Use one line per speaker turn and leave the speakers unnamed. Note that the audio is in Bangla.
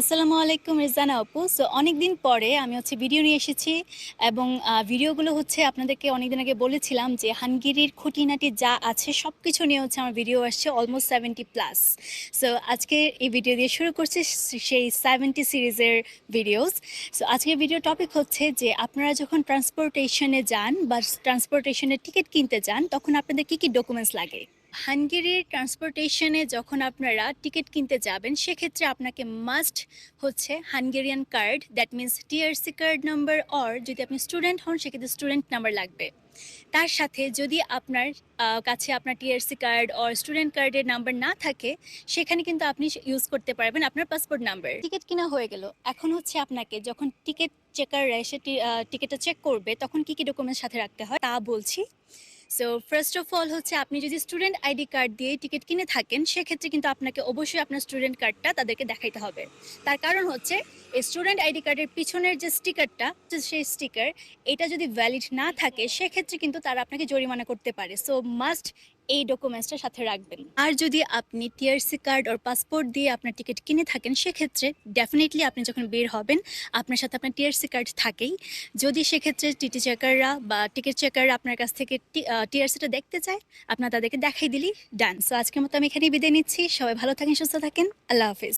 আসসালামু আলাইকুম রিজানা আপু। সো অনেকদিন পরে আমি হচ্ছে ভিডিও নিয়ে এসেছি এবং ভিডিওগুলো হচ্ছে আপনাদেরকে অনেকদিন আগে বলেছিলাম যে হানগিরির খুঁটিনাটি যা আছে সব কিছু নিয়ে হচ্ছে আমার ভিডিও আসছে অলমোস্ট সেভেন্টি প্লাস সো আজকে এই ভিডিও দিয়ে শুরু করছি সেই সেভেন্টি সিরিজের ভিডিওস সো আজকের ভিডিও টপিক হচ্ছে যে আপনারা যখন ট্রান্সপোর্টেশনে যান বা ট্রান্সপোর্টেশনের টিকিট কিনতে যান, তখন আপনাদের কী কী ডকুমেন্টস লাগে? হাঙ্গেরির ট্রান্সপোর্টেশনে যখন আপনারা টিকিট কিনতে যাবেন, সেক্ষেত্রে আপনাকে মাস্ট হচ্ছে Hungarian card that means TRC card number or যদি আপনি স্টুডেন্ট হন, সেক্ষেত্রে স্টুডেন্ট নাম্বার লাগবে। তার সাথে যদি আপনার কাছে আপনার টিআরসি কার্ড অর স্টুডেন্ট কার্ডের নাম্বার না থাকে, সেখানে কিন্তু আপনি ইউজ করতে পারবেন আপনার পাসপোর্ট নাম্বার টিকিট কিনা হয়ে গেল। এখন হচ্ছে আপনাকে যখন টিকিট চেকাররা এসে টিকিটটা চেক করবে, তখন কি কি ডকুমেন্টস সাথে রাখতে হয়? তা বলছি। সো ফার্স্ট অফ অল হচ্ছে আপনি যদি স্টুডেন্ট আইডি কার্ড দিয়ে টিকিট কিনে থাকেন, সেক্ষেত্রে কিন্তু আপনাকে অবশ্যই আপনার স্টুডেন্ট কার্ডটা তাদেরকে দেখাইতে হবে। তার কারণ হচ্ছে, এই স্টুডেন্ট আইডি কার্ডের পিছনের যে স্টিকারটা সেই স্টিকার এটা যদি ভ্যালিড না থাকে, সেক্ষেত্রে কিন্তু তারা আপনাকে জরিমানা করতে পারে। সো মাস্ট এই ডকুমেন্টসটা সাথে রাখবেন। আর যদি আপনি টিআরসি কার্ড ওর পাসপোর্ট দিয়ে আপনার টিকিট কিনে থাকেন, সেক্ষেত্রে ডেফিনেটলি আপনি যখন বের হবেন, আপনার সাথে আপনার টিআরসি কার্ড থাকেই। যদি সেক্ষেত্রে টিটি চেকাররা বা টিকিট চেকাররা আপনার কাছ থেকে টিআরসিটা দেখতে চায় আপনার তাদেরকে দেখাই দিলি ডান সো আজকের মতো আমি এখানেই বিদায় নিচ্ছি। সবাই ভালো থাকেন, সুস্থ থাকেন। আল্লাহ হাফিজ।